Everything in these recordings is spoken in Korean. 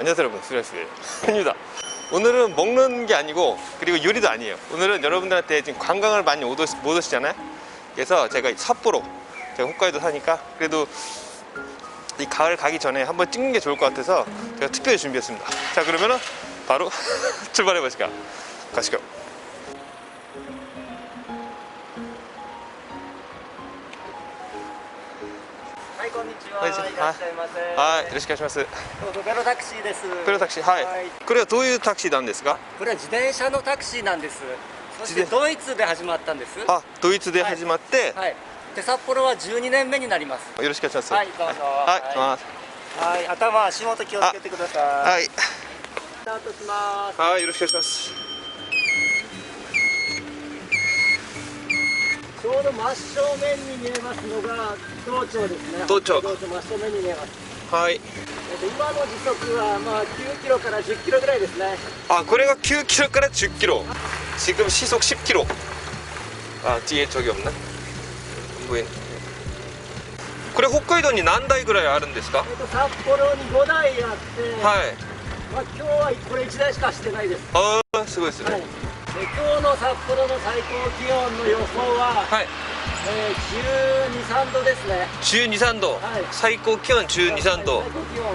안녕하세요 여러분. 수리할수입니다. 오늘은 먹는 게 아니고 그리고 요리도 아니에요. 오늘은 여러분들한테 지금 관광을 많이 못, 오시, 못 오시잖아요? 그래서 제가 삿포로 제가 홋카이도 사니까 그래도 이 가을 가기 전에 한번 찍는 게 좋을 것 같아서 제가 특별히 준비했습니다. 자 그러면은 바로 출발해 보실까요 가시죠 こんにちは。こんにちは。はいよろしくお願いしますどうぞベロタクシーです。プロタクシーはい、はいこれはどういうタクシーなんですか？これは自転車のタクシーなんです。そして自ドイツで始まったんです。あドイツで始まって、はい。で札幌は12年目になります。よろしくお願いしますはいどうぞはい、はいはい、頭足元気をつけてください。い。はい、スタートします。はい、よろしくお願いしますちょうど真正面に見えますのが道庁ですね。道庁道庁真正面に見えます。はいえっと今の時速はまあ9キロから10キロぐらいですね。 아, これが9キロから10キロ. 지금 시속 10 キロ. 아, 뒤에 저기 없나? 안 보이네. これ北海道に何台ぐらいあるんですかえっと札幌に5台あって、はい。まあ今日はこれ1台しかしてないです。ああ、すごいですはい。ねで。今日の札幌の最高気温の予想は、はい。 えー、12、3度ですね。12、3度はい。最高気温12、3度最。高気温。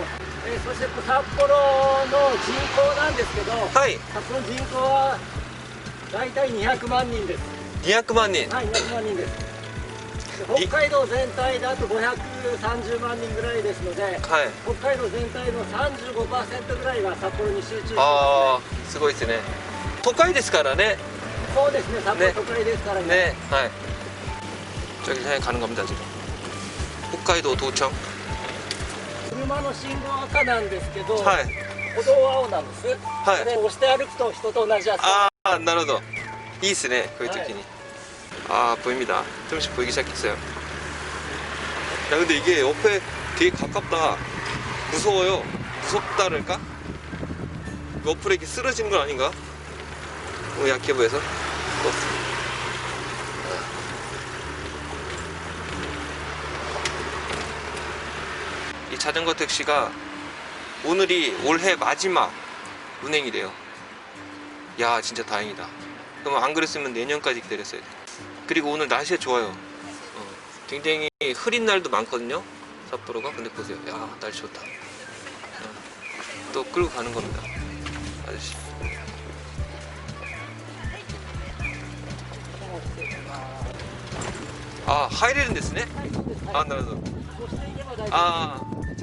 えーそして札幌の人口なんですけど、はい。札幌の人口は大体200万人です。200万人。はい、200万人です。で北海道全体であと530万人ぐらいですので、はい。北海道全体の35%ぐらいが札幌に集中してますね。ああ、すごいですね。都会ですからね。そうですね、札幌ね都会ですからね。 네. 네. 저기 향해 가는 겁니다, 지금. 홋카이도 도청. 車の信号赤なんですけど、はい。歩道は青なんです。はいで押して歩くと人と同じ扱い。 아, 나로도. 이스네, 그 느낌이. 아, 보입니다. 조금씩 보이기 시작했어요. 야, 근데 이게 옆에 되게 가깝다. 무서워요. 무섭다랄까? 옆으로 이렇게 쓰러지는 건 아닌가? 너무 약해 보여서. 어. 자전거 택시가 오늘이 올해 마지막 운행이래요. 야 진짜 다행이다. 그럼 안 그랬으면 내년까지 기다렸어야 돼. 그리고 오늘 날씨가 좋아요. 어, 굉장히 흐린 날도 많거든요. 삿포로가. 근데 보세요. 야 날씨 좋다. 어, 또 끌고 가는 겁니다. 아저씨. 아 하이레랜드 쓰네? 아 나도 아. 아.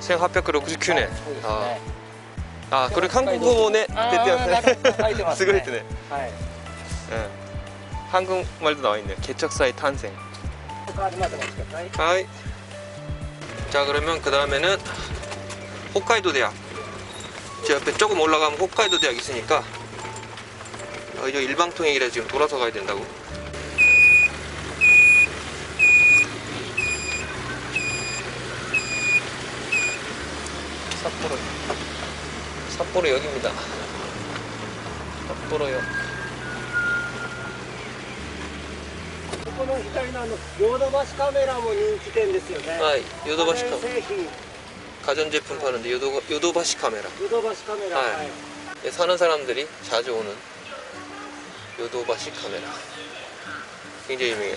1869네. そうです 아, ね。 아, 그리고 한국어네 아, 됐대요.書いてますね。 쓰고 있네. はい。 예. 한국말도 나와 있네요. 개척사의 탄생. 他までお待ちください。 하이. 자 그러면 그 다음에는 홋카이도 대학. 제 옆에 조금 올라가면 홋카이도 대학 있으니까 어, 이거 일방통행이라 지금 돌아서 가야 된다고. 삿포로. 삿포로 역입니다. 삿포로역. ここの左のあのヨードバシカメラも人気店ですよね。 아, 요도바시 家電 카메라. 製品、 가전제품 파는데 요도, 요도바시 카메라. ヨドバシカメラ。ははいい。 예, 사는 사람들이 자주 오는 요도바시 카메라 굉장히 유명해요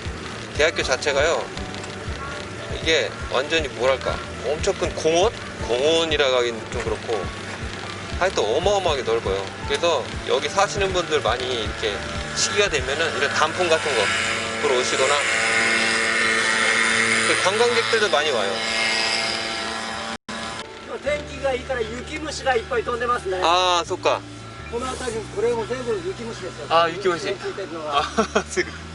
대학교 자체가요. 이게 완전히 뭐랄까 엄청 큰 공원? 공원이라고 하긴 좀 그렇고 하여튼 어마어마하게 넓어요. 그래서 여기 사시는 분들 많이 이렇게 시기가 되면은 이런 단풍 같은 거 보러 오시거나 그 관광객들도 많이 와요. 今日天気がいいから雪虫がいっぱい飛んでますね。 아, 속가. この辺りこれも全部雪虫ですよ。 아,雪虫。ついてる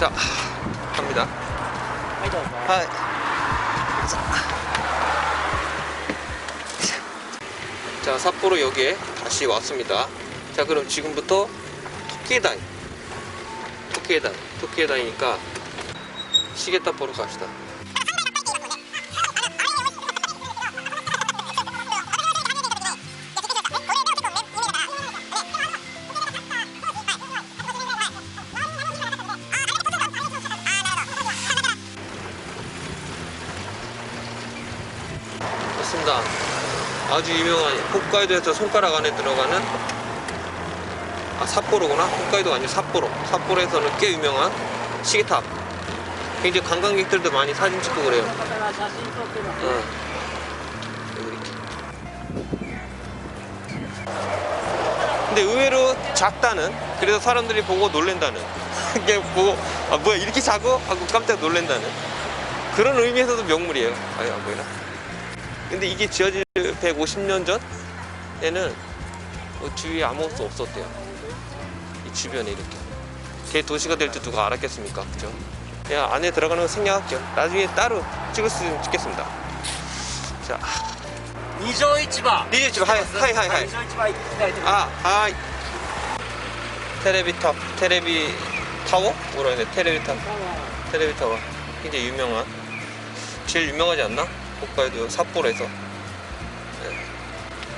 자, 갑니다. 하이. 자, 삿포로 여기에 다시 왔습니다. 자, 그럼 지금부터 토끼단. 토끼단. 토끼단이니까 시계탑 보러 갑시다. 아주 유명한 홋카이도에서 손가락 안에 들어가는 아 삿포로구나? 홋카이도 아니고 삿포로. 삿포로에서는 꽤 유명한 시계탑. 굉장히 관광객들도 많이 사진 찍고 그래요. 응. 근데 의외로 작다는 그래서 사람들이 보고 놀랜다는. 이게 보고 아 뭐야 이렇게 작어? 하고 깜짝 놀랜다는. 그런 의미에서도 명물이에요. 아야 뭐야 근데 이게 지어진 150년 전에는 뭐 주위에 아무것도 없었대요. 이 주변에 이렇게. 개 도시가 될 줄 누가 알았겠습니까? 그죠? 그냥 안에 들어가는 건 생략할게요. 나중에 따로 찍을 수 찍겠습니다. 자. 니저이치바. 니저이치바. 하이, 하이, 하이, 아, 하이. 아, 하이. 테레비 탑, 테레비 타워? 뭐라 해야 돼? 테레비 타워. 테레비 타워. 굉장히 유명한. 제일 유명하지 않나? 국가에도 삿포로에서.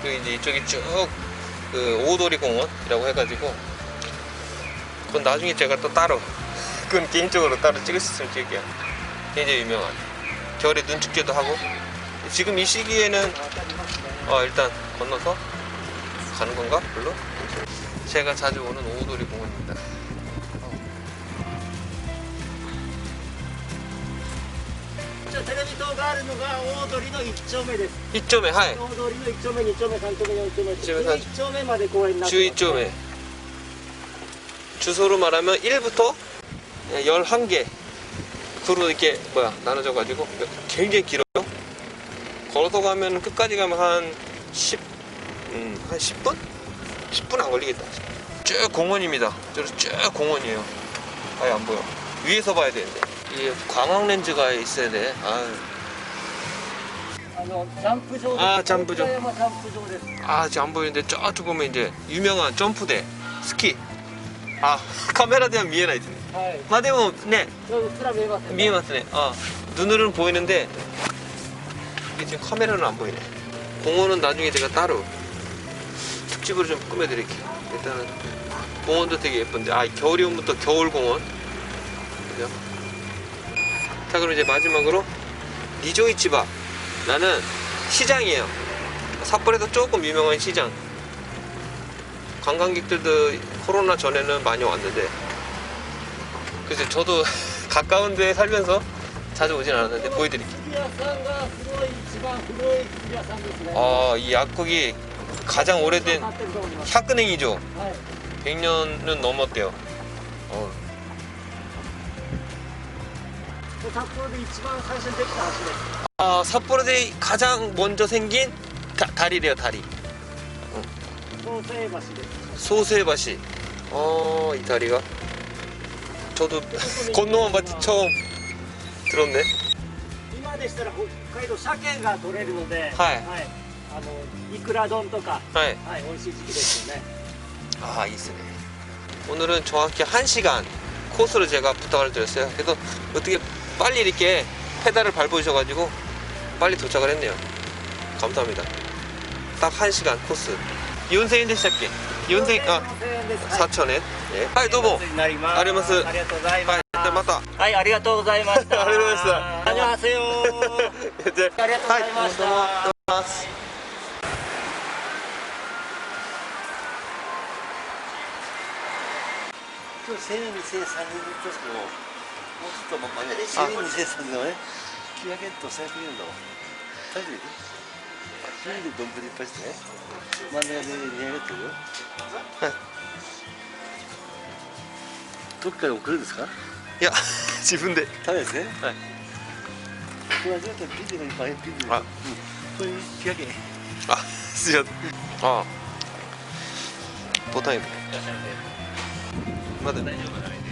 그리고 이제 이쪽이 쭉그 오도리 공원이라고 해가지고 그건 나중에 제가 또 따로 그건 개인적으로 따로 찍을 수 있으면 찍을게요 굉장히 유명한 겨울에 눈 축제도 하고 지금 이 시기에는 어 일단 건너서 가는 건가? 별로? 제가 자주 오는 오도리 공원 テレビ塔があるのが大通りの一丁目です。 이점에 하이 大通りの一丁目、二丁目、三丁目、四丁目。一丁目三一丁目まで公園になってます。 주이점에 주소로 말하면 1부터 11개 구로 이렇게 뭐야 나눠져 가지고 굉장히 길어요. 걸어서 가면 끝까지 가면 한 10, 음, 한 10분? 10분 안 걸리겠다. 쭉 공원입니다. 저쭉 공원이에요. 아예 안 보여. 위에서 봐야 되는데. 이 광학 렌즈가 있어야 돼. 아유. 잠프조. 아, 잠프조. 아, 아, 지금 안 보이는데 저쪽 보면 이제 유명한 점프대, 스키. 아, 카메라 대한 미에나 있네. 마대모, 아, 네. 미에마스네. 어, 눈으로는 보이는데 이게 지금 카메라는 안 보이네. 공원은 나중에 제가 따로 특집으로 좀 꾸며드릴게요. 일단은 공원도 되게 예쁜데, 아, 겨울이 오면 또 겨울공원. 자 그럼 이제 마지막으로 니조이치바. 라는 시장이에요. 삿포로에서 조금 유명한 시장. 관광객들도 코로나 전에는 많이 왔는데. 그래서 저도 가까운 데 살면서 자주 오진 않았는데 보여드릴게요. 아, 이 약국이 가장 오래된 아, 학은행이죠. 100년은 넘었대요. 어. 札幌で一番最初にできた橋です 아 삿포로에 가장 먼저 생긴 다, 다리래요 다리 創成橋です 소세밭이 어이 다리가 저도 건너만 봤지 처음 들었네 今でしたら北海道鮭が取れるので、はいあのいくら丼とか、 네. はい、美味しい時期ですよね 아 이스네 오늘은 정확히 1시간 코스로 제가 부탁을 드렸어요 그래서 어떻게 빨리 이렇게 페달을 밟으셔가지고 빨리 도착을 했네요. 감사합니다. 딱 1시간 코스. 연세인데 시작해. 연세 아 어. 사천에 예. 하이 도보 아리마스. 하이 맞다 하이 아리가토고자이마스 아리마스 안녕하세요. 이제 하이 고마스 또 세는 세 사는 또 뭐? ちょっともう真ん、ね。いっぱいして真ん中でとるよはいどっかに送るんですかいや自分で食べですねはいこれ初めてビデオデオあ、うん、これあすいませんああボタンまだ大丈夫だね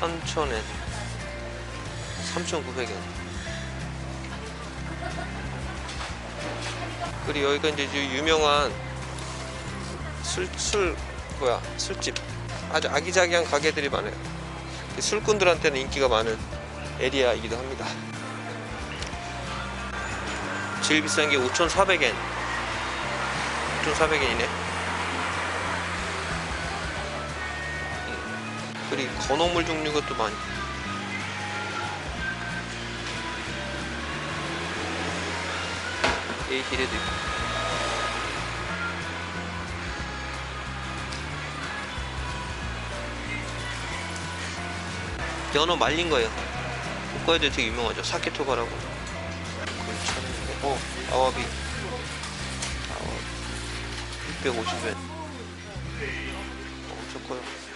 3,000엔 3,900엔. 그리고 여기가 이제 유명한 술, 술, 뭐야, 술집. 아주 아기자기한 가게들이 많아요. 술꾼들한테는 인기가 많은 에리아이기도 합니다. 제일 비싼 게 5,400엔. 5,400엔이네. 그리고 건어물 종류가 또 많이. 에이히레도 있고. 연어 말린 거예요. 볶아야돼 되게 유명하죠. 사케토바라고. 괜찮은데. 어 아와비. 아와비. 650엔. 엄청 커요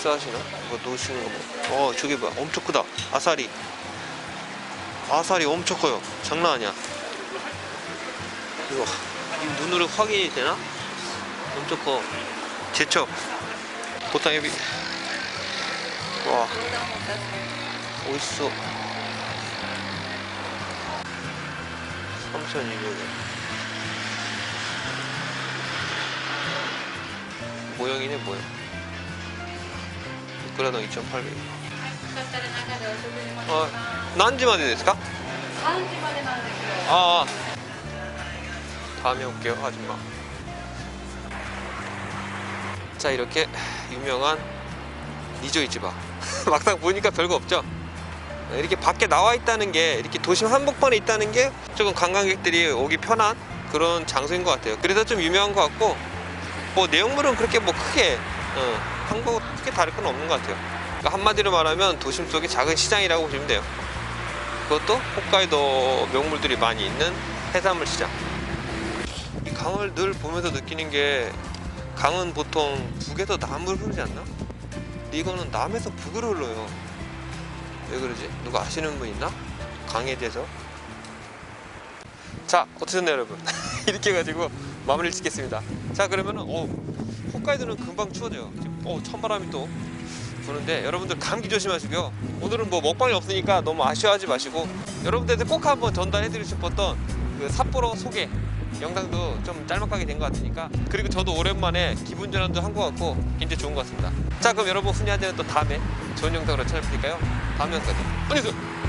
식사하시나? 이거 놓으시는 거 뭐. 어, 저게 뭐야? 엄청 크다. 아사리. 아사리 엄청 커요. 장난 아니야. 이거, 이 눈으로 확인이 되나? 엄청 커. 제첩. 보탕에비. 와. 어딨어? 3,200원. 모형이네, 모형. いくらの1.800円よかったら中でお食事もできはますい何時までですか3時までなんですよ 아, 아. 다음에 올게요, 아줌마. 자, 이렇게 유명한 니조 이치바. 막상 보니까 별거 없죠? 이렇게 밖에 나와 있다는 게, 이렇게 도심 한복판에 있다는 게 조금 관광객들이 오기 편한 그런 장소인 것 같아요. 그래서 좀 유명한 것 같고, 뭐 내용물은 그렇게 뭐 크게, 어, 한국하고 크게 다를 건 없는 것 같아요. 그러니까 한마디로 말하면 도심 속의 작은 시장이라고 보시면 돼요. 그것도 홋카이도 명물들이 많이 있는 해산물 시장. 이 강을 늘 보면서 느끼는 게 강은 보통 북에서 남으로 흐르지 않나? 근데 이거는 남에서 북으로 흘러요. 왜 그러지? 누가 아시는 분 있나? 강에 대해서? 자, 어떠셨나요, 여러분? 이렇게 해가지고 마무리를 짓겠습니다. 자, 그러면은, 어, 홋카이도는 금방 추워져요. 어, 찬바람이 또 부는데 여러분들 감기 조심하시고요. 오늘은 뭐 먹방이 없으니까 너무 아쉬워하지 마시고 여러분들한테 꼭 한번 전달해드리고 싶었던 그 삿포로 소개 영상도 좀 짤막하게 된 것 같으니까 그리고 저도 오랜만에 기분 전환도 한 것 같고 굉장히 좋은 것 같습니다. 자 그럼 여러분 훈이한테는 또 다음에 좋은 영상으로 찾아뵐게요. 다음 영상에 안녕히 계세요.